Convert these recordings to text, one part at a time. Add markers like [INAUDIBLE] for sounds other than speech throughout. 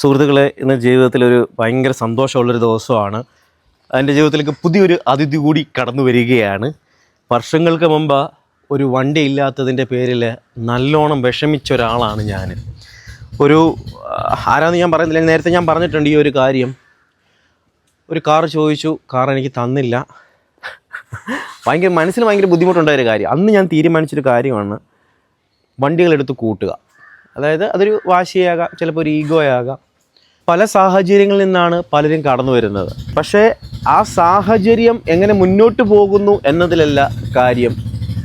സുഹൃത്തുക്കളെ ഇന്ന് ജീവിതത്തിലൊരു ഭയങ്കര സന്തോഷമുള്ളൊരു ദിവസമാണ്. എന്റെ ജീവിതത്തിലേക്ക് പുതിയൊരു അതിഥി കൂടി കടന്നു വരികയാണ്. വർഷങ്ങൾക്ക് മുമ്പ് ഒരു വണ്ടി ഇല്ലാത്തതിന്റെ പേരിൽ നല്ലോണം വിഷമിച്ച ഒരാളാണ് ഞാൻ. ഒരു ആരാന്ന് ഞാൻ പറയുന്നില്ല നേരത്തെ ഞാൻ പറഞ്ഞിട്ടുണ്ട് ഈ ഒരു കാര്യം. ഒരു കാർ ചോദിച്ചു കാർ എനിക്ക് തന്നില്ല. ഭയങ്കര മനസ്സിന് ഭയങ്കര ബുദ്ധിമുട്ടുണ്ടായൊരു കാര്യം. അന്ന് ഞാൻ തീരുമാനിച്ചൊരു കാര്യമാണ് വണ്ടികളെടുത്ത് കൂട്ടുക. അതായത് അതൊരു വാശിയാകാം ചിലപ്പോൾ ഒരു ഈഗോ ആകാം പല സാഹചര്യങ്ങളിൽ നിന്നാണ് പലരും കടന്നു വരുന്നത്. പക്ഷേ ആ സാഹചര്യം എങ്ങനെ മുന്നോട്ട് പോകുന്നു എന്നതിലല്ല കാര്യം.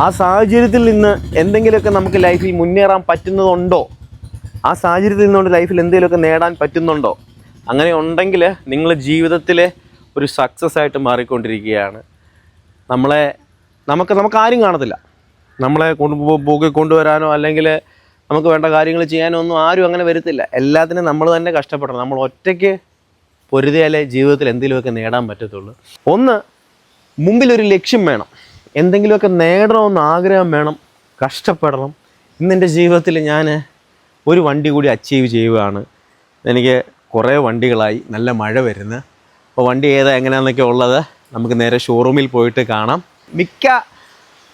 ആ സാഹചര്യത്തിൽ നിന്ന് എന്തെങ്കിലുമൊക്കെ നമുക്ക് ലൈഫിൽ മുന്നേറാൻ പറ്റുന്നതുണ്ടോ? ആ സാഹചര്യത്തിൽ നിന്നുകൊണ്ട് ലൈഫിൽ എന്തെങ്കിലുമൊക്കെ നേടാൻ പറ്റുന്നുണ്ടോ? അങ്ങനെ ഉണ്ടെങ്കിൽ നിങ്ങൾ ജീവിതത്തിലെ ഒരു സക്സസ് ആയിട്ട് മാറിക്കൊണ്ടിരിക്കുകയാണ്. നമ്മളെ നമുക്ക് നമുക്ക് ആരും കാണത്തില്ല. നമ്മളെ കൊണ്ട് പോക്കി കൊണ്ടുവരാനോ അല്ലെങ്കിൽ നമുക്ക് വേണ്ട കാര്യങ്ങൾ ചെയ്യാനൊന്നും ആരും അങ്ങനെ വരത്തില്ല. എല്ലാത്തിനും നമ്മൾ തന്നെ കഷ്ടപ്പെടണം. നമ്മൾ ഒറ്റയ്ക്ക് പൊരുതിയാലേ ജീവിതത്തിൽ എന്തെങ്കിലുമൊക്കെ നേടാൻ പറ്റത്തുള്ളൂ. ഒന്ന് മുമ്പിലൊരു ലക്ഷ്യം വേണം. എന്തെങ്കിലുമൊക്കെ നേടണമെന്ന് ആഗ്രഹം വേണം. കഷ്ടപ്പെടണം. ഇന്നെന്റെ ജീവിതത്തിൽ ഞാൻ ഒരു വണ്ടി കൂടി അച്ചീവ് ചെയ്യുകയാണ് എനിക്ക് കുറേ വണ്ടികളായി നല്ല മഴ വരുന്നു. അപ്പോൾ വണ്ടി ഏതാ എങ്ങനെയാണെന്നൊക്കെ ഉള്ളത് നമുക്ക് നേരെ ഷോറൂമിൽ പോയിട്ട് കാണാം. മിക്ക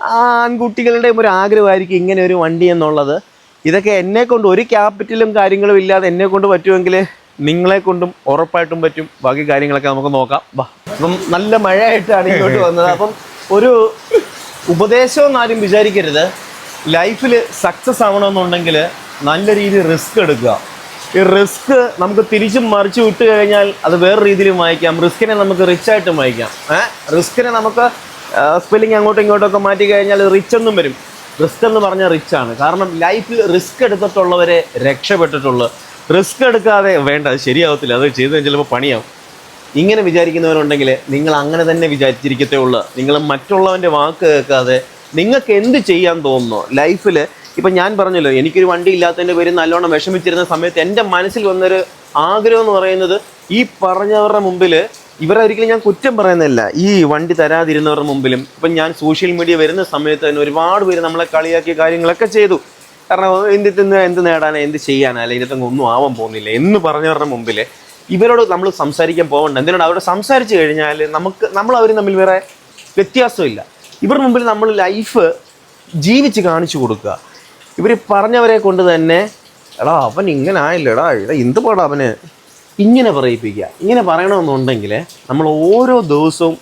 ആൺകുട്ടികളുടെയും ഒരു ആഗ്രഹമായിരിക്കും ഇങ്ങനെ ഒരു വണ്ടി എന്നുള്ളത്. ഇതൊക്കെ എന്നെ കൊണ്ട് ഒരു ക്യാപിറ്റലും കാര്യങ്ങളും ഇല്ലാതെ എന്നെ കൊണ്ട് പറ്റുമെങ്കിൽ നിങ്ങളെ കൊണ്ടും ഉറപ്പായിട്ടും പറ്റും. ബാക്കി കാര്യങ്ങളൊക്കെ നമുക്ക് നോക്കാം. വാ അപ്പം നല്ല മഴയായിട്ടാണ് ഇങ്ങോട്ട് [LAUGHS] വന്നത്. അപ്പം ഒരു ഉപദേശം എന്ന് ആരും വിചാരിക്കരുത്. ലൈഫിൽ സക്സസ് ആവണമെന്നുണ്ടെങ്കിൽ നല്ല രീതിയിൽ റിസ്ക് എടുക്കുക. ഈ റിസ്ക് നമുക്ക് തിരിച്ചും മറിച്ച് വിട്ട് കഴിഞ്ഞാൽ അത് വേറെ രീതിയിലും വായിക്കാം. റിസ്കിനെ നമുക്ക് റിച്ച് ആയിട്ടും വായിക്കാം. ഏഹ് റിസ്കിനെ നമുക്ക് സ്പെല്ലിങ് അങ്ങോട്ടും ഇങ്ങോട്ടും ഒക്കെ മാറ്റി കഴിഞ്ഞാൽ റിച്ച് ഒന്നും വരും. റിസ്ക് എന്ന് പറഞ്ഞാൽ റിച്ച് ആണ്. കാരണം ലൈഫിൽ റിസ്ക് എടുത്തിട്ടുള്ളവരെ രക്ഷപ്പെട്ടിട്ടുള്ളൂ. റിസ്ക് എടുക്കാതെ വേണ്ട അത് ശരിയാവത്തില്ല. അത് ചെയ്ത് ചിലപ്പോൾ പണിയാവും. ഇങ്ങനെ വിചാരിക്കുന്നവരുണ്ടെങ്കിൽ നിങ്ങൾ അങ്ങനെ തന്നെ വിചാരിച്ചിരിക്കത്തേ ഉള്ളൂ. നിങ്ങൾ മറ്റുള്ളവന്റെ വാക്ക് കേൾക്കാതെ നിങ്ങൾക്ക് എന്ത് ചെയ്യാൻ തോന്നുന്നു? ലൈഫിൽ ഇപ്പം ഞാൻ പറഞ്ഞല്ലോ എനിക്കൊരു വണ്ടി ഇല്ലാത്തതിന്റെ പേര് നല്ലോണം വിഷമിച്ചിരുന്ന സമയത്ത് എന്റെ മനസ്സിൽ വന്നൊരു ആഗ്രഹം എന്ന് പറയുന്നത് ഈ പറഞ്ഞവരുടെ മുമ്പിൽ ഇവരെ ഒരിക്കലും ഞാൻ കുറ്റം പറയുന്നില്ല. ഈ വണ്ടി തരാതിരുന്നവരുടെ മുമ്പിലും ഇപ്പം ഞാൻ സോഷ്യൽ മീഡിയ വരുന്ന സമയത്ത് തന്നെ ഒരുപാട് പേര് നമ്മളെ കളിയാക്കിയ കാര്യങ്ങളൊക്കെ ചെയ്തു. കാരണം നിന്ന് എന്ത് നേടാനാ എന്ത് ചെയ്യാനാ അല്ലെങ്കിൽ ഇതിനകത്ത് ഒന്നും ആവാൻ പോകുന്നില്ല എന്ന് പറഞ്ഞവരുടെ മുമ്പിൽ ഇവരോട് നമ്മൾ സംസാരിക്കാൻ പോകണ്ട. എന്തിനാണ് അവരോട് സംസാരിച്ച് കഴിഞ്ഞാൽ നമുക്ക് നമ്മൾ അവരും തമ്മിൽ വേറെ വ്യത്യാസമില്ല. ഇവരുടെ മുമ്പിൽ നമ്മൾ ലൈഫ് ജീവിച്ച് കാണിച്ചു കൊടുക്കുക. ഇവർ പറഞ്ഞവരെ കൊണ്ട് തന്നെ എടാ അവൻ ഇങ്ങനെ ആയില്ലടാ എടാ എന്ത് പാടാ അവന്? ഇങ്ങനെ പറയിപ്പിക്കുക. ഇങ്ങനെ പറയണമെന്നുണ്ടെങ്കിൽ നമ്മൾ ഓരോ ദിവസവും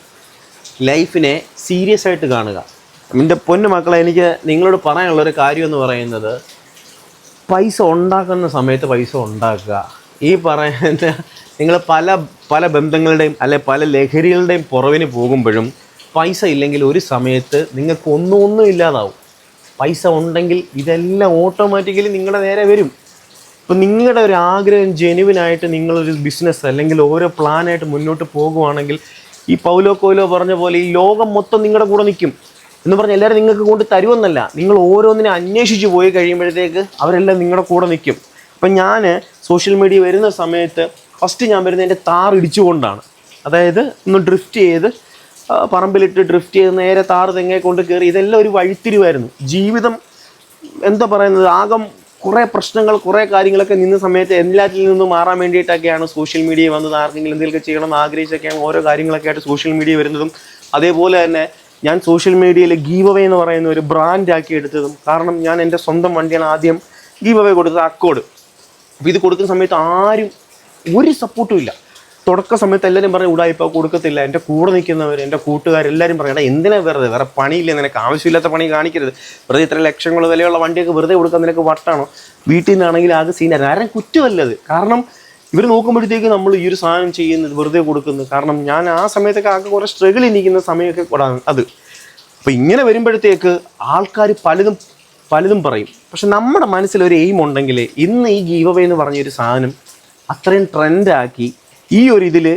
ലൈഫിനെ സീരിയസ് ആയിട്ട് കാണുക. എന്റെ പൊന്നു മക്കളെ എനിക്ക് നിങ്ങളോട് പറയാനുള്ളൊരു കാര്യം എന്ന് പറയുന്നത് പൈസ ഉണ്ടാക്കുന്ന സമയത്ത് പൈസ ഉണ്ടാക്കുക. ഈ പറയുന്ന നിങ്ങൾ പല പല ബന്ധങ്ങളുടെയും അല്ലെ പല ലഹരികളുടെയും പുറവിന് പോകുമ്പോഴും പൈസ ഇല്ലെങ്കിൽ ഒരു സമയത്ത് നിങ്ങൾക്ക് ഒന്നും ഒന്നും ഇല്ലാതാവും. പൈസ ഉണ്ടെങ്കിൽ ഇതെല്ലാം ഓട്ടോമാറ്റിക്കലി നിങ്ങളുടെ നേരെ വരും. ഇപ്പം നിങ്ങളുടെ ഒരു ആഗ്രഹം ജെനുവിനായിട്ട് നിങ്ങളൊരു ബിസിനസ് അല്ലെങ്കിൽ ഓരോ പ്ലാനായിട്ട് മുന്നോട്ട് പോകുവാണെങ്കിൽ ഈ പൗലോ കോയിലോ പറഞ്ഞ പോലെ ഈ ലോകം മൊത്തം നിങ്ങളുടെ കൂടെ നിൽക്കും എന്ന് പറഞ്ഞാൽ എല്ലാവരും നിങ്ങൾക്ക് കൊണ്ട് തരുമെന്നല്ല. നിങ്ങൾ ഓരോന്നിനെ അന്വേഷിച്ച് പോയി കഴിയുമ്പോഴത്തേക്ക് അവരെല്ലാം നിങ്ങളുടെ കൂടെ നിൽക്കും. അപ്പം ഞാൻ സോഷ്യൽ മീഡിയ വരുന്ന സമയത്ത് ഫസ്റ്റ് ഞാൻ വരുന്നത് എന്റെ താർ ഇടിച്ചുകൊണ്ടാണ്. അതായത് ഒന്ന് ഡ്രിഫ്റ്റ് ചെയ്ത് പറമ്പിലിട്ട് ഡ്രിഫ്റ്റ് ചെയ്ത് നേരെ താറ് തെങ്ങെ കൊണ്ട് കയറി ഇതെല്ലാം ഒരു വഴിത്തിരിവായിരുന്നു. ജീവിതം എന്താ പറയുന്നത്? ആകം കുറേ പ്രശ്നങ്ങൾ കുറേ കാര്യങ്ങളൊക്കെ നിന്ന സമയത്ത് എല്ലാത്തിൽ നിന്നും മാറാൻ വേണ്ടിയിട്ടൊക്കെയാണ് സോഷ്യൽ മീഡിയ വന്നത്. ആർക്കെങ്കിലും എന്തെങ്കിലുമൊക്കെ ചെയ്യണം ആഗ്രഹിച്ചൊക്കെയാണ് ഓരോ കാര്യങ്ങളൊക്കെ ആയിട്ട് സോഷ്യൽ മീഡിയ വരുന്നതും. അതേപോലെ തന്നെ ഞാൻ സോഷ്യൽ മീഡിയയിൽ ഗീവ് അവേ എന്ന് പറയുന്ന ഒരു ബ്രാൻഡാക്കി എടുത്തതും. കാരണം ഞാൻ എന്റെ സ്വന്തം വണ്ടിയാണ് ആദ്യം ഗീവ് അവേ കൊടുത്തത് അക്കോഡ് അപ്പോൾ ഇത് കൊടുക്കുന്ന സമയത്ത് ആരും ഒരു സപ്പോർട്ടും ഇല്ല. തുടക്ക സമയത്ത് എല്ലാവരും പറയും ഉടായിപ്പോൾ കൊടുക്കത്തില്ല. എന്റെ കൂടെ നിൽക്കുന്നവർ എന്റെ കൂട്ടുകാരെല്ലാവരും പറയണം എന്തിനാ വെറുതെ? വേറെ പണിയില്ല. നിനക്ക് ആവശ്യമില്ലാത്ത പണി കാണിക്കരുത്. വെറുതെ ഇത്ര ലക്ഷങ്ങൾ വിലയുള്ള വണ്ടിയൊക്കെ വെറുതെ കൊടുക്കാൻ നിനക്ക് വട്ടാണോ? വീട്ടിൽ നിന്നാണെങ്കിൽ ആകെ സീനായിരുന്നു ആരും കുറ്റമല്ലത്. കാരണം ഇവർ നോക്കുമ്പോഴത്തേക്ക് നമ്മൾ ഈ ഒരു സാധനം ചെയ്യുന്നത് വെറുതെ കൊടുക്കുന്നത്. കാരണം ഞാൻ ആ സമയത്തൊക്കെ ആകെ കുറേ സ്ട്രഗിൾ ഇരിക്കുന്ന സമയമൊക്കെ അത്. അപ്പോൾ ഇങ്ങനെ വരുമ്പോഴത്തേക്ക് ആൾക്കാർ പലതും പലതും പറയും. പക്ഷെ നമ്മുടെ മനസ്സിൽ ഒരു എയിം ഉണ്ടെങ്കിൽ ഇന്ന് ഈ ഗീവവേ എന്ന് പറഞ്ഞൊരു സാധനം അത്രയും ട്രെൻഡാക്കി ഈ ഒരു ഇതിൽ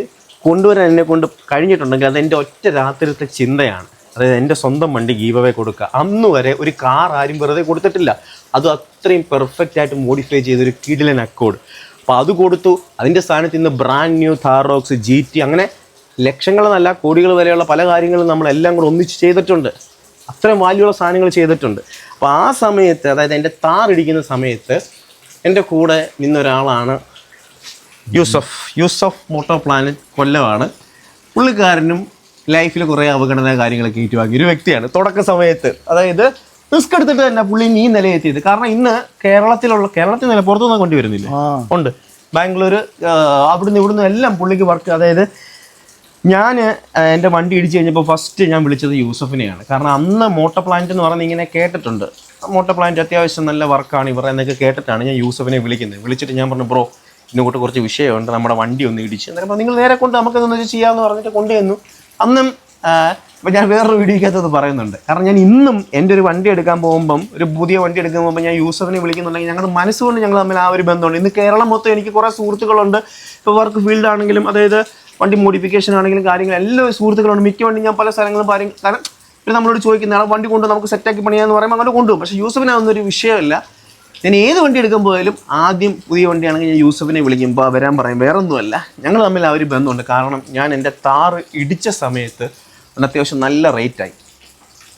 കൊണ്ടുവരാൻ എന്നെ കൊണ്ട് കഴിഞ്ഞിട്ടുണ്ടെങ്കിൽ അത് എന്റെ ഒറ്റ രാത്രിയിലത്തെ ചിന്തയാണ്. അതായത് എന്റെ സ്വന്തം വണ്ടി ഗീവവേ കൊടുക്കുക. അന്ന് വരെ ഒരു കാർ ആരും വെറുതെ കൊടുത്തിട്ടില്ല. അത് അത്രയും പെർഫെക്റ്റ് ആയിട്ട് മോഡിഫൈ ചെയ്തൊരു കിടിലൻ അക്കോഡ് അപ്പോൾ അത് കൊടുത്തു. അതിന്റെ സ്ഥാനത്ത് ഇന്ന് brand new Thar Roxx G T അങ്ങനെ ലക്ഷങ്ങളെന്നല്ല കോടികൾ വരെയുള്ള പല കാര്യങ്ങളും നമ്മളെല്ലാം കൂടെ ഒന്നിച്ച് ചെയ്തിട്ടുണ്ട്. അത്രയും വാല്യുള്ള സാധനങ്ങൾ ചെയ്തിട്ടുണ്ട്. അപ്പോൾ ആ സമയത്ത് അതായത് എന്റെ താറിടിക്കുന്ന സമയത്ത് എന്റെ കൂടെ നിന്നൊരാളാണ് യൂസഫ് യൂസഫ് മോട്ടോ പ്ലാനറ്റ് കൊല്ലമാണ്. പുള്ളിക്കാരനും ലൈഫിൽ കുറേ അവഗണന കാര്യങ്ങളൊക്കെ ഏറ്റുവാങ്ങിയ ഒരു വ്യക്തിയാണ്. തുടക്ക സമയത്ത് അതായത് റിസ്ക് എടുത്തിട്ട് തന്നെ പുള്ളി ഈ നിലയെത്തിയത് കാരണം ഇന്ന് കേരളത്തിലുള്ള കേരളത്തിൽ നില പുറത്തുനിന്ന് കൊണ്ടുവരുന്നില്ല? ഉണ്ട്. ബാംഗ്ലൂർ അവിടുന്ന് ഇവിടുന്ന് എല്ലാം പുള്ളിക്ക് വർക്ക് അതായത് ഞാൻ എന്റെ വണ്ടി ഇടിച്ച് കഴിഞ്ഞപ്പോൾ ഫസ്റ്റ് ഞാൻ വിളിച്ചത് യൂസഫിനെയാണ്. കാരണം അന്ന് മോട്ടോ പ്ലാന്റ് എന്ന് പറഞ്ഞ് ഇങ്ങനെ കേട്ടിട്ടുണ്ട്. മോട്ടോ പ്ലാന്റ് അത്യാവശ്യം നല്ല വർക്കാണ് ഇവർ എന്നൊക്കെ കേട്ടിട്ടാണ് ഞാൻ യൂസഫിനെ വിളിക്കുന്നത്. വിളിച്ചിട്ട് ഞാൻ പറഞ്ഞു ബ്രോ ഇങ്ങോട്ട് കുറച്ച് വിഷയമുണ്ട്. നമ്മുടെ വണ്ടി ഒന്ന് ഇടിച്ച്. അന്നേരം നിങ്ങൾ നേരെ കൊണ്ട് നമുക്ക് വെച്ച് ചെയ്യാമെന്ന് പറഞ്ഞിട്ട് കൊണ്ടുവന്നു അന്നും ഇപ്പം ഞാൻ വേറൊരു വീഡിയോക്കകത്ത് പറയുന്നുണ്ട്. കാരണം ഞാൻ ഇന്നും എന്റെ ഒരു വണ്ടി എടുക്കാൻ പോകുമ്പം ഒരു പുതിയ വണ്ടി എടുക്കാൻ പോകുമ്പോൾ ഞാൻ യൂസഫിനെ വിളിക്കുന്നുണ്ടെങ്കിൽ ഞങ്ങളുടെ മനസ്സുകൊണ്ട് ഞങ്ങൾ തമ്മിൽ ആ ഒരു ബന്ധമുണ്ട്. ഇന്ന് കേരളം മൊത്തം എനിക്ക് കുറേ സുഹൃത്തുക്കളുണ്ട്. ഇപ്പോൾ വർക്ക് ഫീൽഡ് ആണെങ്കിലും അതായത് വണ്ടി മോഡിഫിക്കേഷൻ ആണെങ്കിലും കാര്യങ്ങൾ എല്ലാ സുഹൃത്തുക്കളുണ്ട്. മിക്ക വണ്ടി ഞാൻ പല സ്ഥലങ്ങളും കാര്യം കാരണം പിന്നെ നമ്മളോട് ചോദിക്കുന്ന വണ്ടി കൊണ്ട് നമുക്ക് സെറ്റാക്കി പണിയാന്ന് പറയുമ്പോൾ അങ്ങോട്ട് കൊണ്ടുപോകും. പക്ഷേ യൂസഫിനെ അതൊന്നും ഒരു വിഷയമല്ല. ഞാൻ ഏത് വണ്ടി എടുക്കാൻ പോയാലും ആദ്യം പുതിയ വണ്ടിയാണെങ്കിൽ ഞാൻ യൂസഫിനെ വിളിക്കുമ്പോൾ വരാൻ പറയും. വേറെ ഒന്നുമല്ല ഞങ്ങൾ തമ്മിൽ ആ ഒരു ബന്ധമുണ്ട്. കാരണം ഞാൻ എന്റെ താറ് ഇടിച്ച സമയത്ത് അന്ന് അത്യാവശ്യം നല്ല റേറ്റായി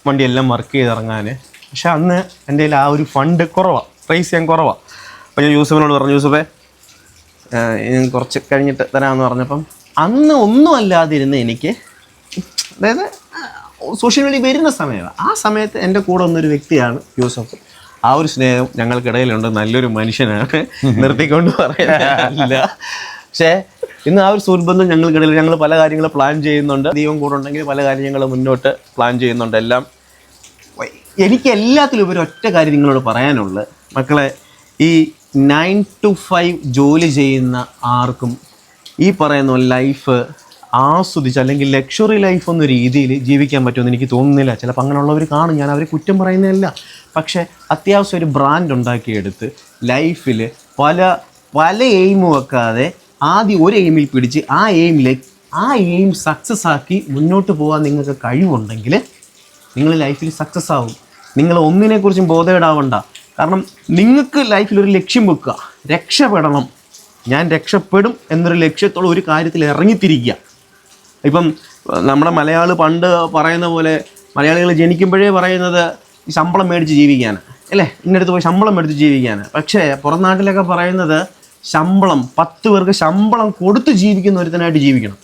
വണ്ടിയെല്ലാം വർക്ക് ചെയ്തിറങ്ങാൻ പക്ഷെ അന്ന് എന്റെ ആ ഒരു ഫണ്ട് കുറവാണ് പ്രൈസ് ചെയ്യാൻ കുറവാണ് അപ്പോൾ ഞാൻ യൂസഫിനോട് പറഞ്ഞു യൂസഫേ ഞാൻ കുറച്ച് കഴിഞ്ഞിട്ട് തരാമെന്ന് പറഞ്ഞപ്പം അന്ന് ഒന്നും അല്ലാതിരുന്ന് എനിക്ക് അതായത് സോഷ്യൽ മീഡിയ വരുന്ന സമയമാണ്. ആ സമയത്ത് എന്റെ കൂടെ വന്നൊരു വ്യക്തിയാണ് യൂസഫ്. ആ ഒരു സ്നേഹം ഞങ്ങൾക്കിടയിലുണ്ട്. നല്ലൊരു മനുഷ്യനാണ്. നിർത്തിക്കൊണ്ട് പറയാനില്ല പക്ഷേ ഇന്ന് ആ ഒരു സുഹൃബന്ധം ഞങ്ങൾക്കിടയിൽ ഞങ്ങൾ പല കാര്യങ്ങൾ പ്ലാൻ ചെയ്യുന്നുണ്ട്. ദൈവം കൂടെ ഉണ്ടെങ്കിൽ പല കാര്യങ്ങൾ മുന്നോട്ട് പ്ലാൻ ചെയ്യുന്നുണ്ട്. എല്ലാം എനിക്ക് എല്ലാത്തിലും ഒരു ഒറ്റ കാര്യം നിങ്ങളോട് പറയാനുള്ളത് മക്കളെ ഈ നയൻ ടു ഫൈവ് ജോലി ചെയ്യുന്ന ആർക്കും ഈ പറയുന്ന ലൈഫ് ആസ്വദിച്ച് അല്ലെങ്കിൽ ലക്ഷറി ലൈഫ് എന്ന രീതിയിൽ ജീവിക്കാൻ പറ്റുമെന്ന് എനിക്ക് തോന്നുന്നില്ല. ചിലപ്പോൾ അങ്ങനെയുള്ളവർ കാണും. ഞാൻ അവരെ കുറ്റം പറയുന്നതല്ല. പക്ഷേ അത്യാവശ്യം ഒരു ബ്രാൻഡ് ഉണ്ടാക്കിയെടുത്ത് ലൈഫിൽ പല പല എയിം വെക്കാതെ ആദ്യം ഒരു എയിമിൽ പിടിച്ച് ആ എയിമിലേക്ക് ആ എയിം സക്സസ് ആക്കി മുന്നോട്ട് പോകാൻ നിങ്ങൾക്ക് കഴിവുണ്ടെങ്കിൽ നിങ്ങൾ ലൈഫിൽ സക്സസ് ആവും. നിങ്ങൾ ഒന്നിനെക്കുറിച്ചും ബോധേടാവണ്ട. കാരണം നിങ്ങൾക്ക് ലൈഫിൽ ഒരു ലക്ഷ്യം വെക്കുക. രക്ഷപ്പെടണം. ഞാൻ രക്ഷപ്പെടും എന്നൊരു ലക്ഷ്യത്തോളം ഒരു കാര്യത്തിൽ ഇറങ്ങിത്തിരിക്കുക. ഇപ്പം നമ്മുടെ മലയാളി പണ്ട് പറയുന്ന പോലെ മലയാളികൾ ജനിക്കുമ്പോഴേ പറയുന്നത് ശമ്പളം മേടിച്ച് ജീവിക്കാനാണ് അല്ലേ? ഇന്നടുത്ത് പോയി ശമ്പളം മേടിച്ച് ജീവിക്കാനാണ് പക്ഷേ പുറം നാട്ടിലൊക്കെ പറയുന്നത് ശമ്പളം പത്ത് പേർക്ക് ശമ്പളം കൊടുത്ത് ജീവിക്കുന്ന ഒരുത്തനായിട്ട് ജീവിക്കണം.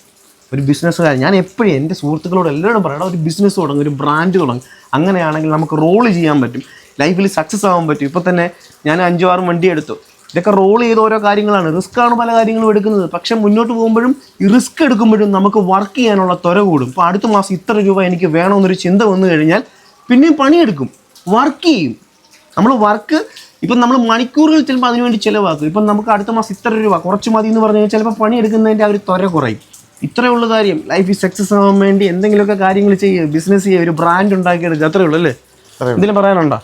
ഒരു ബിസിനസ്സുകാരൻ. ഞാൻ എപ്പോഴും എന്റെ സുഹൃത്തുക്കളോട് എല്ലാവരും പറയണം ഒരു ബിസിനസ് തുടങ്ങും ഒരു ബ്രാൻഡ് തുടങ്ങും. അങ്ങനെയാണെങ്കിൽ നമുക്ക് റോൾ ചെയ്യാൻ പറ്റും. ലൈഫിൽ സക്സസ് ആവാൻ പറ്റും. ഇപ്പോൾ തന്നെ ഞാൻ അഞ്ചോ ആറും വണ്ടി എടുത്തു. ഇതൊക്കെ റോൾ ചെയ്ത ഓരോ കാര്യങ്ങളാണ്. റിസ്ക് ആണ് പല കാര്യങ്ങളും എടുക്കുന്നത്. പക്ഷെ മുന്നോട്ട് പോകുമ്പോഴും ഈ റിസ്ക് എടുക്കുമ്പോഴും നമുക്ക് വർക്ക് ചെയ്യാനുള്ള ത്വര കൂടും. ഇപ്പോൾ അടുത്ത മാസം ഇത്ര രൂപ എനിക്ക് വേണമെന്നൊരു ചിന്ത വന്നു കഴിഞ്ഞാൽ പിന്നെയും പണിയെടുക്കും. വർക്ക് ചെയ്യും. നമ്മൾ വർക്ക് ഇപ്പം നമ്മൾ മണിക്കൂറുകൾ ചിലപ്പോൾ അതിനുവേണ്ടി ചിലവാക്കും. ഇപ്പം നമുക്ക് അടുത്ത മാസം ഇത്ര രൂപ കുറച്ച് മതി എന്ന് പറഞ്ഞു കഴിഞ്ഞാൽ ചിലപ്പോൾ പണിയെടുക്കുന്നതിന്റെ ആ ഒരു ത്വര കുറയും. ഇത്രയേ ഉള്ളൂ കാര്യം. ലൈഫിൽ സക്സസ് ആവാൻ വേണ്ടി എന്തെങ്കിലുമൊക്കെ കാര്യങ്ങൾ ചെയ്യുക ബിസിനസ് ചെയ്യുക ഒരു ബ്രാൻഡ് ഉണ്ടാക്കിയെടുക്കുക അത്രയേ ഉള്ളൂ അല്ലേ? എന്തെങ്കിലും പറയാനുണ്ടോ?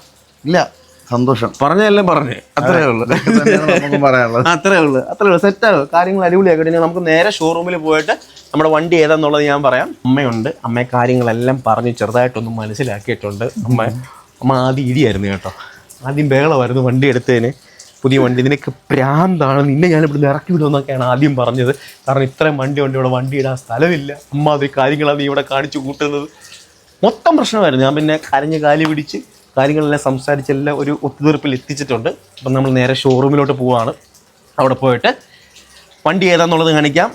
ഇല്ല. സന്തോഷം. പറഞ്ഞല്ലേ പറഞ്ഞു. അത്രേ ഉള്ളൂ. നമുക്ക് പറയാനുള്ളത്. [LAUGHS] അത്രേ ഉള്ളൂ. അത്രേ ഉള്ളൂ. സെറ്റാകും കാര്യങ്ങൾ അടിപൊളിയാക്കി നമുക്ക് നേരെ ഷോറൂമിൽ പോയിട്ട് നമ്മുടെ വണ്ടി ഏതാന്നുള്ളത് ഞാൻ പറയാം. അമ്മയുണ്ട്. അമ്മയെ കാര്യങ്ങളെല്ലാം പറഞ്ഞ് ചെറുതായിട്ടൊന്ന് മനസ്സിലാക്കിയിട്ടുണ്ട്. അമ്മ അമ്മ ആദ്യം ഇടിയായിരുന്നു കേട്ടോ. ആദ്യം ബേളമായിരുന്നു വണ്ടി എടുത്തതിന്. പുതിയ വണ്ടി. ഇതിനൊക്കെ പ്രാന്താണ്. നിന്നെ ഞാൻ ഇവിടുന്ന് ഇറക്കി വിടുമെന്നൊക്കെയാണ് ആദ്യം പറഞ്ഞത്. കാരണം ഇത്രയും വണ്ടി ഉണ്ട്. ഇവിടെ വണ്ടി ഇടാൻ സ്ഥലമില്ല. അമ്മ അത് കാര്യങ്ങളാണ് നീ ഇവിടെ കാണിച്ചു കൂട്ടുന്നത്. മൊത്തം പ്രശ്നമായിരുന്നു. ഞാൻ പിന്നെ കരഞ്ഞ് കാലി പിടിച്ച് കാര്യങ്ങളെല്ലാം സംസാരിച്ചെല്ലാം ഒരു ഒത്തുതീർപ്പിൽ എത്തിച്ചിട്ടുണ്ട്. അപ്പം നമ്മൾ നേരെ ഷോറൂമിലോട്ട് പോവാണ്. അവിടെ പോയിട്ട് വണ്ടി ഏതാന്നുള്ളത് കാണിക്കാം.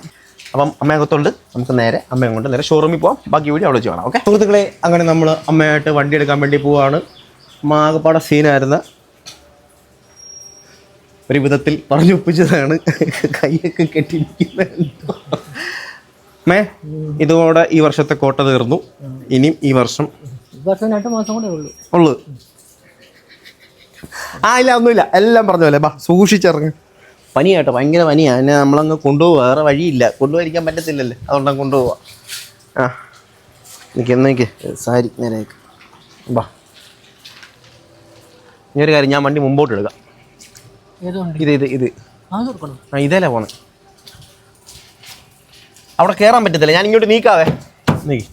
അപ്പം അമ്മയകത്തുണ്ട് നമുക്ക് നേരെ അമ്മയും കൊണ്ട് നേരെ ഷോറൂമിൽ പോവാം. ബാക്കി വീഡിയോ അവിടെ വെച്ച് കാണാം. ഓക്കെ സുഹൃത്തുക്കളെ അങ്ങനെ നമ്മൾ അമ്മയായിട്ട് വണ്ടി എടുക്കാൻ വേണ്ടി പോവാണ്. മാകപ്പാട സീനായിരുന്ന ഒരു വിധത്തിൽ പറഞ്ഞൊപ്പിച്ചതാണ് കൈയൊക്കെ കെട്ടിയിരിക്കുന്നത് മേ ഇതോടെ ഈ വർഷത്തെ കോട്ട തീർന്നു. ഇനിയും ഈ വർഷം വർഷം രണ്ട് മാസം കൂടെ ഉള്ളൂ. ഉള്ളു. ആ ഇല്ല ഒന്നുമില്ല. എല്ലാം പറഞ്ഞ പോലെ ബാ സൂക്ഷിച്ചിറങ്ങ്. പനിയാട്ടോ ഭയങ്കര പനിയാ. എന്നെ നമ്മളങ്ങ് കൊണ്ടുപോവാ. വേറെ വഴിയില്ല. കൊണ്ടുപോയിരിക്കാൻ പറ്റത്തില്ലല്ലേ. അതുകൊണ്ടങ്ങ് കൊണ്ടുപോവാ. ആ. എനിക്ക് എന്നേക്ക് സാരി നേരേക്ക് ബാ. ഇനി ഒരു കാര്യം ഞാൻ വണ്ടി മുമ്പോട്ട് എടുക്കാം. ഇത് ഇത് ഇത്. ആ ഇതേലാ പോണേ. അവിടെ കയറാൻ പറ്റത്തില്ല. ഞാൻ ഇങ്ങോട്ട് നീക്കാവേ. നീക്കി.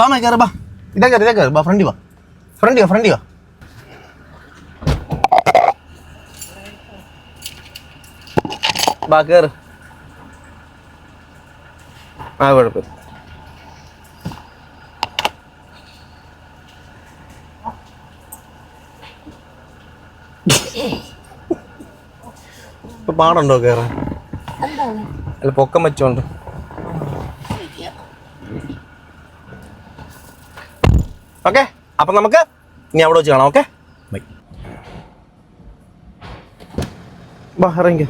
വാ കയറി ബാ ഇതാ കയറി ഇതാ കയറി ബാ ഫ്രണ്ടി വാ. ഫ്രണ്ടി വാ ഫ്രണ്ടി വാ. ബാ കയറ് ആ കുഴപ്പമില്ല ഇപ്പൊ പാടുണ്ടോ കയറാൻ അല്ല പൊക്കം വെച്ചോണ്ട്. ഓക്കെ? അപ്പൊ നമുക്ക് ഇനി അവിടെ വെച്ച് കാണാം ഓക്കെ? ബൈ. ബാ ഇറങ്ങി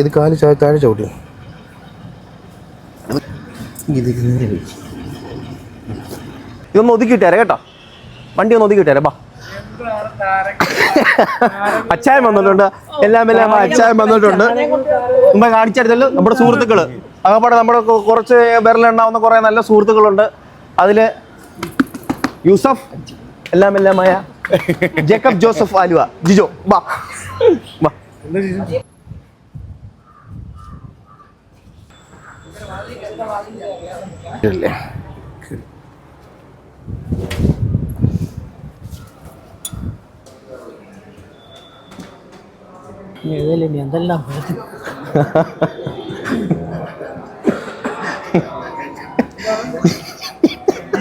ഇത് കാൽ താഴെ ചവിട്ടി. ഇത് ഒതുക്കി. ഇതൊന്ന് ഒതുക്കിയിട്ടേരെ കേട്ടോ. വണ്ടി ഒന്ന് ഒതുക്കിയിട്ടേരെ ബാ അച്ചായം വന്നിട്ടുണ്ട്. എല്ലാം എല്ലാം അച്ചായം വന്നിട്ടുണ്ട്. മുമ്പ് കാണിച്ചെടുത്തല്ലോ നമ്മുടെ സുഹൃത്തുക്കൾ. അകപ്പാടെ നമ്മുടെ കുറച്ച് വിരലുണ്ടാവുന്ന കുറെ നല്ല സുഹൃത്തുക്കളുണ്ട്. അതിൽ യൂസഫ്? എല്ലാം എല്ലാമായ ജേക്കബ് ജോസഫ് ആലുവ. ജിജോ ബാ ബാ ഇല്ലേ ഇനി എന്തെല്ലാം പോയത്. [LAUGHS]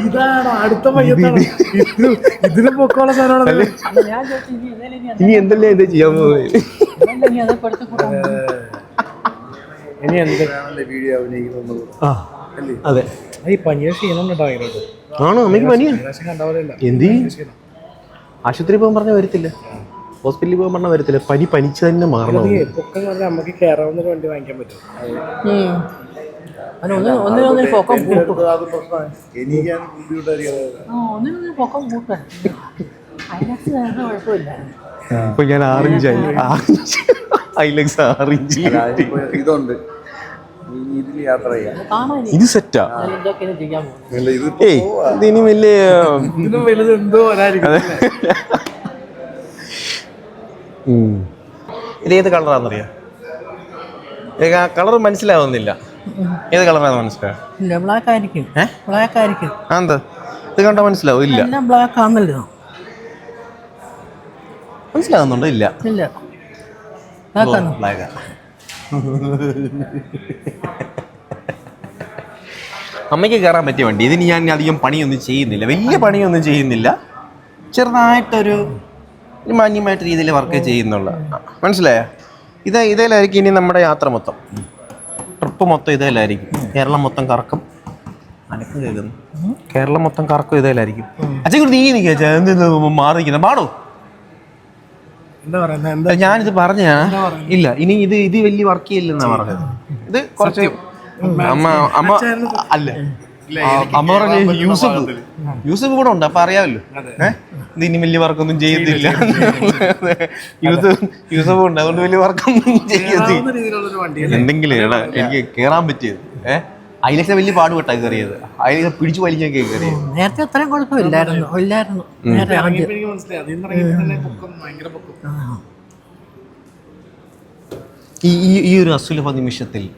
ഇതാണ് അടുത്ത പയ്യത്താണ്. ഇത് ഇതിന് പൊക്കമുള്ള സാധനമാണ് ഇനി എന്തല്ലേ ഇത് ചെയ്യാൻ പോകുന്നത്? ഇനി വീഡിയോ അഭിനയിക്കുന്നത് അതെ. ഈ പനിയെ ക്ഷീണം കേട്ടോ ആണോ? അമ്മയ്ക്ക് പനിയാ? എന്തി? ആശുപത്രി പോകാൻ പറഞ്ഞ വരത്തില്ല. ഹോസ്പിറ്റലിൽ പോകാൻ പറഞ്ഞാൽ വരത്തില്ല. പനി പനിച്ച് തന്നെ മാറണം പൊക്കം പറഞ്ഞാൽ നമുക്ക് കയറാവുന്ന ഒരു വണ്ടി വാങ്ങിക്കാൻ പറ്റും. പൊക്കം കൂട്ടും. ഒന്നിനൊന്നിനും പൊക്കം കൂട്ടാൻ. അതിനകത്ത് വേണ്ട കുഴപ്പമില്ല. ഇപ്പൊ ഞാൻ ആറിഞ്ച് ഐലക്സ് ആറിഞ്ച്. ഇതുണ്ട്. ഇനി ഇതിൽ യാത്ര ചെയ്യാം. ഇത് സെറ്റാ? ഇതിനി വലിയ ഇതിനും വലുത് എന്തോ വരാതിരിക്കും. ഇത് ഏത് കളറാണെന്നറിയാം കളർ മനസ്സിലാവുന്നില്ല. ഏത് കളറാണെന്ന് മനസ്സിലാവും ഇല്ല ബ്ലാക്ക് ആയിരിക്കും. ഏ? ബ്ലാക്ക് ആയിരിക്കും. ആ എന്താ? ഇത് കണ്ടാൽ മനസ്സിലാവും? ഇല്ല. എല്ലാം ബ്ലാക്ക് ആണല്ലോ. മനസ്സിലാവുന്നുണ്ടോ? ഇല്ല. ഇല്ല. ബ്ലാക്ക് ആണ്? ബ്ലാക്കാ അമ്മയ്ക്ക് കയറാൻ പറ്റിയ വണ്ടി. ഇതിന് ഞാൻ അധികം പണിയൊന്നും ചെയ്യുന്നില്ല. വലിയ പണിയൊന്നും ചെയ്യുന്നില്ല. ചെറുതായിട്ടൊരു ഒരു മാന്യമായിട്ട് രീതിയിൽ വർക്ക് ചെയ്യുന്നുള്ള. മനസ്സിലായോ? ഇത് ഇതേലായിരിക്കും ഇനി നമ്മുടെ യാത്ര മൊത്തം. ട്രിപ്പ് മൊത്തം ഇതേലായിരിക്കും. കേരളം മൊത്തം കറക്കും. അനക്കം കേൾക്കുന്നു. കേരളം മൊത്തം കറക്കും ഇതേലായിരിക്കും. അച്ഛൻ കൂടി നീങ്ങി നിൽക്കുക മാറി നിൽക്കുന്നത് പാടോ. ഞാനിത് പറഞ്ഞാ ഇല്ല ഇനി ഇത് ഇത് വലിയ വർക്ക് ചെയ്യില്ലെന്നാ പറഞ്ഞത്. ഇത് കുറച്ച് അമ്മ അമ്മ അല്ല. അമ്മ പറഞ്ഞ യൂസഫ് യൂസഫ് കൂടെ ഉണ്ട് അപ്പൊ അറിയാമല്ലോ. ഏഹ് ഇനി വലിയ വർക്കൊന്നും ചെയ്യത്തില്ല. യൂസഫ് യൂസഫ് ഉണ്ട് അതുകൊണ്ട് വലിയ വർക്കൊന്നും ചെയ്യത്തില്ല. എന്തെങ്കിലും എടാ എനിക്ക് കേറാൻ പറ്റിയത്. ഏഹ് അതിലേക്ക് വലിയ പാടുപെട്ടാ കയറിയത് അതിലേക്ക് പിടിച്ചു വലിഞ്ഞൊക്കെ കയറിയത് നേരത്തെ അത്രയും കുഴപ്പമില്ലായിരുന്നു. ഇല്ലായിരുന്നു. ഈ- ഈ ഒരു അസുലഭ നിമിഷത്തിൽ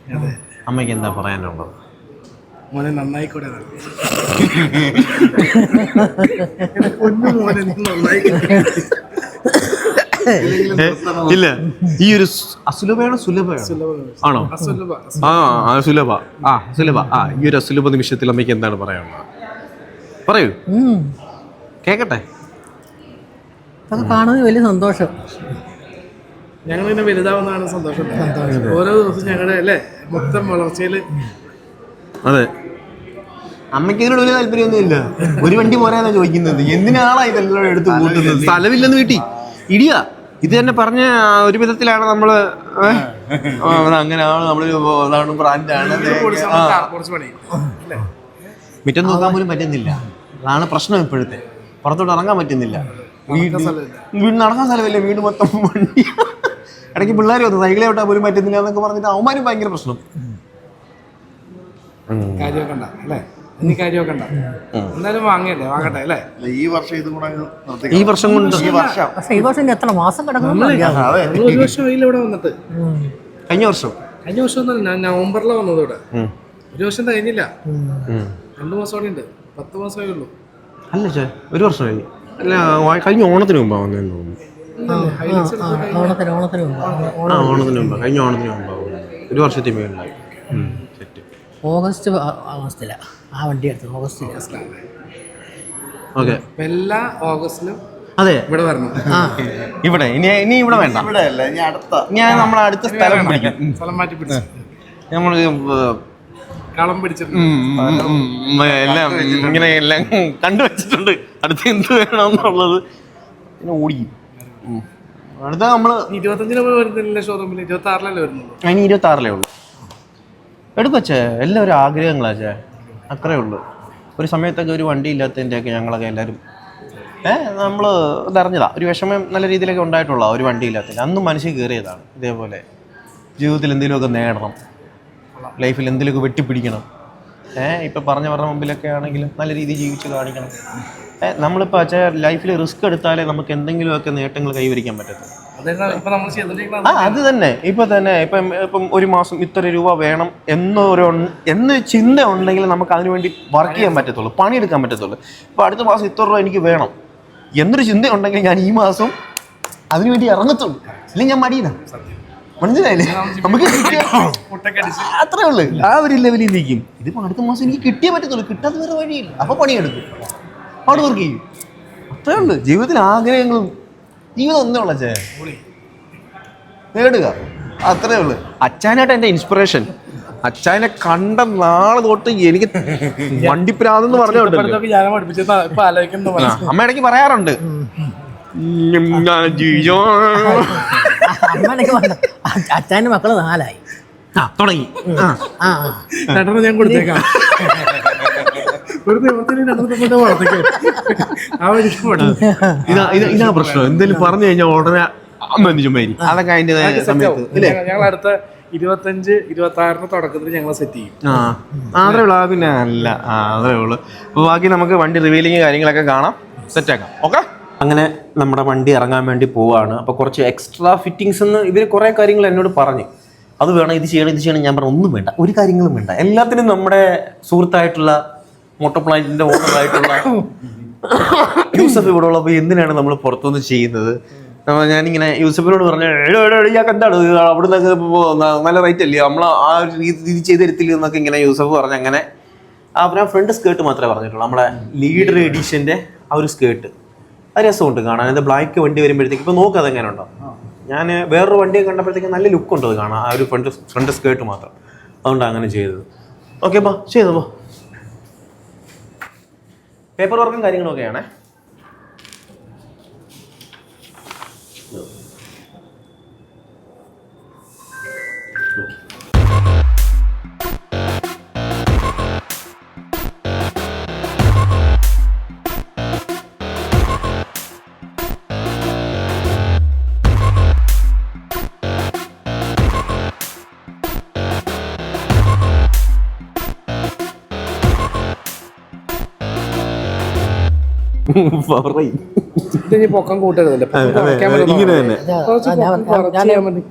അമ്മയ്ക്ക് എന്താ പറയാനുള്ളത്? മോനെ നന്നായി കൂടെ ഒന്നു മോനെ ഇല്ല ഈ ഒരു അസുലഭയാണോ സുലഭയാണോ? ആണോ? അസുലഭ ആ ആ, സുലഭ. ആ സുലഭ. ആ ഈ ഒരു അസുലഭ നിമിഷത്തിൽ അമ്മയ്ക്ക് എന്താണ് പറയാനുള്ളത്? പറയൂ. കേക്കട്ടെ. കാണുന്നത് വലിയ സന്തോഷം. ഞങ്ങൾ ഇങ്ങനെ വലുതാവുന്നതാണ് സന്തോഷം. ഓരോ ദിവസം ഞങ്ങളുടെ അല്ലേ മൊത്തം വളർച്ചയിൽ അതെ. അമ്മയ്ക്ക് ഇതിനോട് ഒരു താല്പര്യമൊന്നും ഇല്ല ഒരു വണ്ടി പോരാന്നാ ചോദിക്കുന്നത്. എന്തിനാണോ ഇതെല്ലാം എടുത്ത് കൂട്ടുന്നത്? സ്ഥലമില്ലെന്ന് വീട്ടി. ഇടിയ. ഇത് തന്നെ പറഞ്ഞ ഒരു വിധത്തിലാണ് നമ്മൾ അങ്ങനെയാണ് നമ്മൾ മിറ്റം ബ്രാൻഡാണ്. നോക്കാൻ പോലും പറ്റുന്നില്ല. അതാണ് പ്രശ്നം ഇപ്പോഴത്തെ. പുറത്തോട്ട് ഇറങ്ങാൻ പറ്റുന്നില്ല. വീട് വീട് നടക്കാൻ സ്ഥലമില്ല. വീട് മൊത്തം വണ്ടി. ഇടയ്ക്ക് പിള്ളേർ വന്നു സൈക്കിളെ വിട്ടാൽ പോലും പറ്റുന്നില്ല എന്നൊക്കെ പറഞ്ഞിട്ട് അവന്മാരും ഭയങ്കര പ്രശ്നം. കാര്യമൊക്കെ ഉണ്ട അല്ലേ? ഇനി കാര്യമൊക്കെ ഉണ്ട. എന്തായാലും വാങ്ങിയല്ലേ വാങ്ങട്ടെ അല്ലേ? ഈ വർഷം ഇതും കൂടെ അങ്ങ് ഈ വർഷം കൊണ്ട് ഈ വർഷം പക്ഷെ ഈ വർഷം ഇനി എത്ര മാസം കിടക്കുന്നു അതെ ഞങ്ങൾ ഒരു വർഷം ആയില്ല ഇവിടെ വന്നിട്ട്. കഴിഞ്ഞ വർഷം? കഴിഞ്ഞ വർഷം ഒന്നല്ല ഞാൻ നവംബറിലാണ് വന്നത് ഇവിടെ. ഉം. ഒരു വർഷം കഴിഞ്ഞില്ല. ഉം. രണ്ടു മാസം അവിടെ ഉണ്ട്. പത്ത് മാസമേ ഉള്ളൂ. അല്ല ചേ ഒരു വർഷം കഴിഞ്ഞു. അല്ല വ- കഴിഞ്ഞ ഓണത്തിന് മുമ്പാ വന്നതെന്ന് തോന്നുന്നു. ഓണത്തിന് ഓണത്തിന് മുമ്പ്. ആ ഓണത്തിന് മുമ്പ് കഴിഞ്ഞ ഓണത്തിന് മുമ്പാ വന്നത്. ഒരു വർഷത്തിന് മേളിലായി. ഓഗസ്റ്റ് ആഗസ്റ്റിലാണ് ആ വണ്ടി എടുത്തത് ഓഗസ്റ്റിലാണ് ഓക്കെ. അപ്പൊ എല്ലാ ഓഗസ്റ്റിലും അതെ. ഇവിടെ വരണം. ഇവിടെ. ഇനി ഇനി ഇവിടെ വേണ്ട. ഇവിടെ അല്ല ഇനി അടുത്ത. ഞാൻ നമ്മളെ അടുത്ത സ്ഥലം പിടിക്കും. സ്ഥലം മാറ്റി പിടിച്ചു. നമ്മൾ കളം പിടിച്ചിട്ടുണ്ട്. എല്ലാം ഇങ്ങനെ എല്ലാം കണ്ടു വെച്ചിട്ടുണ്ട്. അടുത്ത് എന്ത് വേണമെന്നുള്ളത് പിന്നെ ഓടിക്കും. അടുത്ത നമ്മൾ ഇരുപത്തഞ്ചിന് പോയി വരുന്നില്ല ഷോറൂമിൽ ഇരുപത്തി ആറിലല്ലേ വരുന്നുള്ളൂ. അതിന് ഇരുപത്തി ആറിലേ ഉള്ളൂ. എടുക്കച്ചേ എല്ലാവരും ഒരു ആഗ്രഹങ്ങളാ ചേ. അത്രേ ഉള്ളൂ. ഒരു സമയത്തൊക്കെ ഒരു വണ്ടി ഇല്ലാത്തതിന്റെയൊക്കെ ഞങ്ങളൊക്കെ എല്ലാവരും ഏ നമ്മൾ ഇതറിഞ്ഞതാ. ഒരു വിഷമം നല്ല രീതിയിലൊക്കെ ഉണ്ടായിട്ടുള്ള ഒരു വണ്ടി ഇല്ലാത്തതിന്റെ അന്നും മനസ്സിൽ കയറിയതാണ് ഇതേപോലെ. ജീവിതത്തിൽ എന്തെങ്കിലുമൊക്കെ നേടണം. ലൈഫിൽ എന്തെങ്കിലുമൊക്കെ വെട്ടിപ്പിടിക്കണം. ഏ ഇപ്പം പറഞ്ഞ പറഞ്ഞ മുമ്പിലൊക്കെ ആണെങ്കിലും നല്ല രീതിയിൽ ജീവിച്ച് കാണിക്കണം. ഏ നമ്മളിപ്പോൾ അച്ഛാ ലൈഫിൽ റിസ്ക് എടുത്താലേ നമുക്ക് എന്തെങ്കിലുമൊക്കെ നേട്ടങ്ങൾ കൈവരിക്കാൻ പറ്റത്തുള്ളൂ. ആ അത് തന്നെ. ഇപ്പൊ തന്നെ. ഇപ്പം ഇപ്പം ഒരു മാസം ഇത്ര രൂപ വേണം എന്നൊരു എന്ന ചിന്ത ഉണ്ടെങ്കിൽ നമുക്ക് അതിനു വേണ്ടി വർക്ക് ചെയ്യാൻ പറ്റത്തുള്ളൂ പണിയെടുക്കാൻ പറ്റത്തുള്ളൂ. ഇപ്പൊ അടുത്ത മാസം ഇത്ര രൂപ എനിക്ക് വേണം. എന്നൊരു ചിന്ത ഉണ്ടെങ്കിൽ ഞാൻ ഈ മാസം അതിനു വേണ്ടി ഇറങ്ങത്തുള്ളൂ. അല്ലെങ്കിൽ ഞാൻ മടിയില്ല മനസ്സിലായില്ലേ? നമുക്ക് അത്രേ ഉള്ളൂ. ആ ഒരു ലെവലിൽ നിൽക്കും. ഇതിപ്പോ അടുത്ത മാസം എനിക്ക് കിട്ടിയേ പറ്റത്തുള്ളൂ. കിട്ടാത്ത വേറെ വഴിയില്ല. അപ്പൊ പണിയെടുക്കും. ഹാർഡ് വർക്ക് ചെയ്യും. അത്രേ ഉള്ളൂ. ജീവിതത്തിൽ ആഗ്രഹങ്ങളും ജീവിതം ഒന്നേ ഉള്ള ചേ നേടുക. അത്രേ ഉള്ളു. അച്ചാനായിട്ട് എന്റെ ഇൻസ്പിറേഷൻ അച്ചാനെ കണ്ട നാളെ തൊട്ട് എനിക്ക് വണ്ടിപ്രാതെന്ന് പറഞ്ഞോണ്ട് അമ്മ ഇടയ്ക്ക് പറയാറുണ്ട്. അച്ഛന്റെ മക്കൾ നാലായി. ആ, തുടങ്ങി. ആ ആ. രണ്ടെണ്ണം ഞാൻ കൊടുത്തേക്കാം. [LAUGHS] ഒരു വളർത്തേക്ക് ആ ഇതാ ഇതാ ഇതാ പ്രശ്നം. എന്തെങ്കിലും പറഞ്ഞു കഴിഞ്ഞാൽ ഉടനെ അമ്മ അതൊക്കെ അതിന്റെ സമയത്ത് ഇല്ലേ? ഞങ്ങൾ അടുത്ത ഇരുപത്തഞ്ച് ഇരുപത്തി ആറിന് തുടക്കത്തിൽ ഞങ്ങൾ സെറ്റ് ചെയ്യും. ആ അതേ ഉള്ളൂ. ആ പിന്നെ അല്ല ആ അതേ ഉള്ളൂ. അപ്പോൾ ബാക്കി നമുക്ക് വണ്ടി റിവീലിങ് കാര്യങ്ങളൊക്കെ കാണാം. സെറ്റാക്കാം ഓക്കെ അങ്ങനെ നമ്മുടെ വണ്ടി ഇറങ്ങാൻ വേണ്ടി പോവാണ്. അപ്പോൾ കുറച്ച് എക്സ്ട്രാ ഫിറ്റിങ്സ് എന്ന് ഇവർ കുറേ കാര്യങ്ങൾ എന്നോട് പറഞ്ഞു. അത് വേണം ഇത് ചെയ്യണം ഇത് ചെയ്യണം. ഞാൻ പറഞ്ഞു ഒന്നും വേണ്ട. ഒരു കാര്യങ്ങളും വേണ്ട. എല്ലാത്തിനും നമ്മുടെ സുഹൃത്തായിട്ടുള്ള മോട്ടോപ്ലാന്റിന്റെ ഓണറായിട്ടുള്ള യൂസഫ് ഇവിടെ ഉള്ളപ്പോൾ എന്തിനാണ് നമ്മൾ പുറത്തുനിന്ന് ചെയ്യുന്നത്? ഞാനിങ്ങനെ യൂസഫിനോട് പറഞ്ഞു എടോ എടോ ഇയാൾക്ക് എന്താണ്? നല്ല റേറ്റ് അല്ലേ? നമ്മൾ ആ ഒരു രീതി ചെയ്ത് തരത്തില്ല എന്നൊക്കെ ഇങ്ങനെ യൂസഫ് പറഞ്ഞു അങ്ങനെ ആ ഫ്രണ്ട് സ്കേർട്ട് മാത്രമേ പറഞ്ഞിട്ടുള്ളൂ. നമ്മുടെ ലീഡർ എഡിഷന്റെ ആ ഒരു സ്കേർട്ട് അത് രസമുണ്ട് കാണാൻ. അത് ബ്ലാക്ക് വണ്ടി വരുമ്പോഴത്തേക്ക്. ഇപ്പൊ നോക്ക് അതെങ്ങനെ ഉണ്ടോ ഞാൻ വേറൊരു വണ്ടി കണ്ടപ്പോഴത്തേക്ക് നല്ല ലുക്ക് ഉണ്ട് അത് കാണാൻ. ആ ഒരു ഫ്രണ്ട് ഫ്രണ്ട് സ്കേർട്ട് മാത്രം. അതുകൊണ്ടാണ് അങ്ങനെ ചെയ്തത്. ഓക്കെ ബാ ചെയ്തോ പേപ്പർ വർക്കും കാര്യങ്ങളൊക്കെയാണേ പൊക്കം കൂട്ടരുതല്ലേ ഇങ്ങനെ തന്നെ. ഞാൻ പോയത്.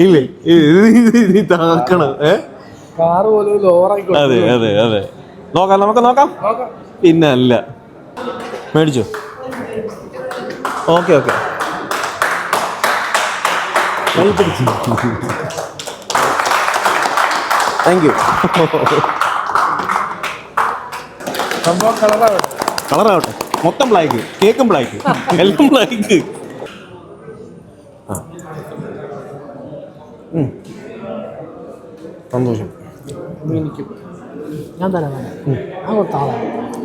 ഇല്ലേ? ഇത് താക്കണം ഏ? കാറ് പോലും ലോറാക്കി അതെ അതെ അതെ. നോക്കാം നമുക്ക് നോക്കാം. നോക്കാം. പിന്നെ അല്ല. മേടിച്ചു? Okay okay. താങ്ക് യു സംഭവം കളറാവട്ടെ. കളറാവട്ടെ. മൊത്തം ബ്ലാക്ക് കേക്കും ബ്ലാക്ക് എല്ലാം ബ്ലാക്ക് സന്തോഷം. ഞാൻ തരാം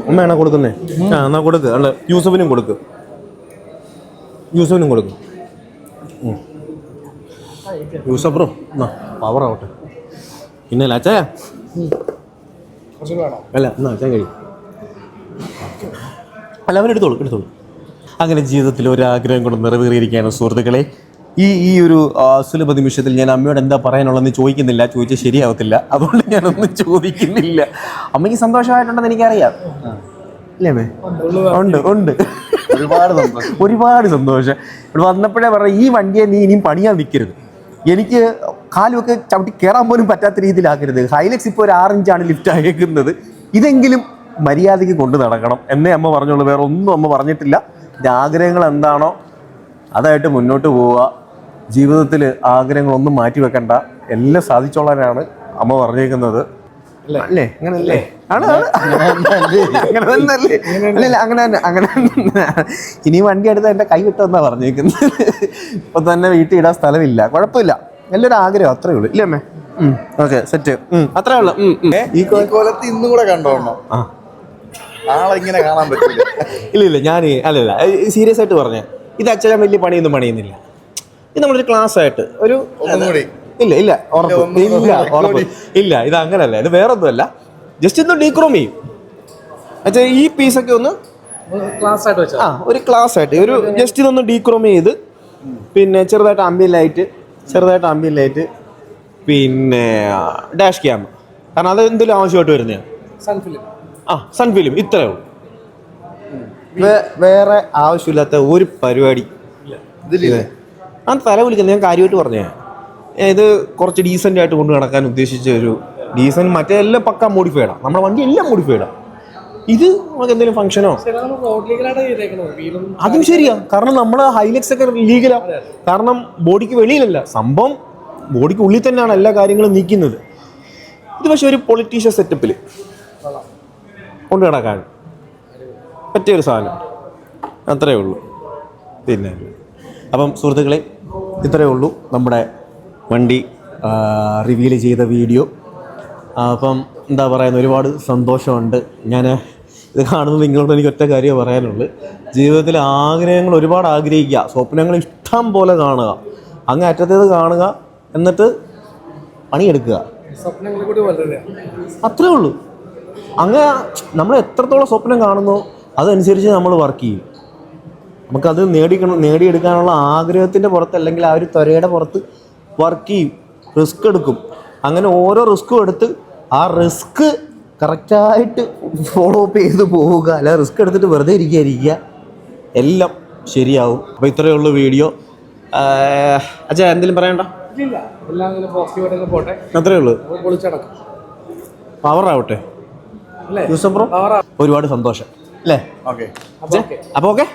അമ്മയാണോ കൊടുക്കുന്നേ? ആ എന്നാ കൊടുക്ക്. അല്ല യൂസഫിനും കൊടുക്ക്. യൂസഫിനും കൊടുക്ക്. യൂസഫ് ബ്രോ എന്നാ പവർ ആവട്ടെ. പിന്നെ അല്ല അച്ഛാ അല്ല എന്നാ അച്ഛൻ കഴിയും അല്ല അവൻ എടുത്തോളൂ എടുത്തോളൂ. അങ്ങനെ ജീവിതത്തിൽ ഒരാഗ്രഹം കൊണ്ട് നിറവേറിയിരിക്കുകയാണ് സുഹൃത്തുക്കളെ. ഈ ഈ ഒരു സുലഭ നിമിഷത്തിൽ ഞാൻ അമ്മയോട് എന്താ പറയാനുള്ളതെന്ന് ചോദിക്കുന്നില്ല. ചോദിച്ചാൽ ശരിയാവത്തില്ല. അതുകൊണ്ട് ഞാനൊന്നും ചോദിക്കുന്നില്ല. അമ്മയ്ക്ക് സന്തോഷമായിട്ടുണ്ടെന്ന് എനിക്കറിയാം. ഇല്ലേ അമ്മേ? ഉണ്ട് ഉണ്ട്. ഒരുപാട് സന്തോഷം. ഒരുപാട് സന്തോഷം. ഇവിടെ വന്നപ്പോഴേ പറഞ്ഞ ഈ വണ്ടിയെ നീ ഇനിയും പണിയാൻ നിൽക്കരുത് എനിക്ക് കാലുമൊക്കെ ചവിട്ടി കയറാൻ പോലും പറ്റാത്ത രീതിയിലാക്കരുത്. ഹൈലക്സ് ഇപ്പോൾ ഒരു ആറിഞ്ചാണ് ലിഫ്റ്റ് അയക്കുന്നത് ഇതെങ്കിലും മര്യാദയ്ക്ക് കൊണ്ടു നടക്കണം എന്നേ അമ്മ പറഞ്ഞോളൂ വേറെ ഒന്നും അമ്മ പറഞ്ഞിട്ടില്ല. എന്റെ ആഗ്രഹങ്ങൾ എന്താണോ അതായിട്ട് മുന്നോട്ട് പോവുക. ജീവിതത്തിൽ ആഗ്രഹങ്ങളൊന്നും മാറ്റി വെക്കണ്ട എല്ലാം സാധിച്ചോളാനാണ് അമ്മ പറഞ്ഞേക്കുന്നത് അല്ലേ? അങ്ങനല്ലേ? ആണ് ആണ്. അങ്ങനെ തന്നെ അല്ലേ അങ്ങനെ തന്നെ അങ്ങനെ ഇനി വണ്ടി എടുത്ത് എന്റെ കൈ കിട്ടുമെന്നാ പറഞ്ഞേക്കുന്നത്. ഇപ്പൊ തന്നെ വീട്ടിൽ ഇടാൻ സ്ഥലമില്ല. കുഴപ്പമില്ല. നല്ലൊരു ആഗ്രഹം അത്രേ ഉള്ളൂ. ഇല്ലേ അമ്മേ? ഓക്കെ സെറ്റ് അത്രേ ഉള്ളൂ. ഈ കോലത്ത് ഇന്നും കൂടെ കണ്ടോണോ ഇങ്ങനെ കാണാൻ പറ്റില്ല ഇല്ല ഇല്ല ഞാൻ അല്ല അല്ല സീരിയസ് ആയിട്ട് പറഞ്ഞേ. ഇത് അച്ഛൻ വലിയ പണിയൊന്നും പണിയുന്നില്ല. ഇത് നമ്മളൊരു ക്ലാസ് ആയിട്ട് ഒരു ഒന്നും കൂടി. ഇല്ല ഇല്ല ഉറപ്പ്. ഇല്ല ഉറപ്പ്. ഇല്ല ഇത് അങ്ങനല്ല. ഇത് വേറൊന്നുമല്ല. ജസ്റ്റ് ഒന്ന് ഡീക്രോം ചെയ്യും അച്ഛാ ഈ പീസൊക്കെ ഒന്ന് ക്ലാസ് ആയിട്ട് ആ ഒരു ക്ലാസ് ആയിട്ട് ഒരു ജസ്റ്റ് ഇതൊന്ന് ഡീക്രോം ചെയ്ത്. പിന്നെ ചെറുതായിട്ട് ആംബിയൻ ലൈറ്റ് ചെറുതായിട്ട് ആംബിയൻ ലൈറ്റ് പിന്നെ ഡാഷ് ക്യാമ കാരണം അത് എന്തെങ്കിലും ആവശ്യമായിട്ട് വരുന്നതാണ് സൺഫിലിം ആ സൺ ഫിലിം ഇത്രയേ ഉള്ളൂ. വേറെ ആവശ്യമില്ലാത്ത ഒരു പരിപാടി. ആ തല വിളിക്കുന്നത് ഞാൻ കാര്യമായിട്ട് പറഞ്ഞേ ഇത് കുറച്ച് ഡീസന്റ് ആയിട്ട് കൊണ്ട് നടക്കാൻ ഉദ്ദേശിച്ച ഒരു ഡീസന്റ് മറ്റേ എല്ലാം പക്ക മോഡിഫൈഡാണ് നമ്മുടെ വണ്ടി എല്ലാം മോഡിഫൈഡാണ് ഇത് നമുക്ക് എന്തെങ്കിലും ഫംഗ്ഷനോ അതും ശരിയാ. കാരണം നമ്മൾ ഹൈലക്സ് ഒക്കെ ലീഗലാ കാരണം ബോഡിക്ക് വെളിയിലല്ല. സംഭവം ബോഡിക്ക് ഉള്ളിൽ തന്നെയാണ് എല്ലാ കാര്യങ്ങളും നീക്കുന്നത്. ഇത് പക്ഷെ ഒരു പൊളിറ്റീഷ്യൻ സെറ്റപ്പിൽ കൊണ്ടു നടക്കാൻ പറ്റിയൊരു സാധനം. അത്രയേ ഉള്ളൂ. പിന്നെ. അപ്പം സുഹൃത്തുക്കളെ ഇത്രയേ ഉള്ളൂ നമ്മുടെ വണ്ടി റിവീൽ ചെയ്ത വീഡിയോ അപ്പം എന്താ പറയുന്നത് ഒരുപാട് സന്തോഷമുണ്ട്. ഞാൻ ഇത് കാണുന്നത് നിങ്ങളോട് എനിക്ക് ഒറ്റ കാര്യമേ പറയാനുള്ളൂ. ജീവിതത്തിൽ ആഗ്രഹങ്ങൾ ഒരുപാട് ആഗ്രഹിക്കുക. സ്വപ്നങ്ങൾ ഇഷ്ടം പോലെ കാണുക. അങ്ങ് അറ്റത്തേത് കാണുക. എന്നിട്ട് പണിയെടുക്കുക. അത്രേ ഉള്ളൂ. അങ്ങ് നമ്മൾ എത്രത്തോളം സ്വപ്നം കാണുന്നു അതനുസരിച്ച് നമ്മൾ വർക്ക് ചെയ്യും. നമുക്കത് നേടിക്കണം നേടിയെടുക്കാനുള്ള ആഗ്രഹത്തിന്റെ പുറത്ത് അല്ലെങ്കിൽ ആ ഒരു ത്വരയുടെ പുറത്ത് വർക്ക് ചെയ്യും റിസ്ക് എടുക്കും. അങ്ങനെ ഓരോ റിസ്ക്കും എടുത്ത് ആ റിസ്ക് കറക്റ്റായിട്ട് ഫോളോ അപ്പ് ചെയ്ത് പോവുക അല്ല റിസ്ക് എടുത്തിട്ട് വെറുതെ ഇരിക്കുക എല്ലാം ശരിയാവും. അപ്പോൾ ഇത്രയേ ഉള്ളൂ വീഡിയോ അച്ഛാ എന്തെങ്കിലും പറയണ്ട? അത്രയേ ഉള്ളൂ. പവർ ആവട്ടെ. ഒരുപാട് സന്തോഷം. അല്ലേ? ഓക്കെ. അപ്പോൾ ഓക്കെ?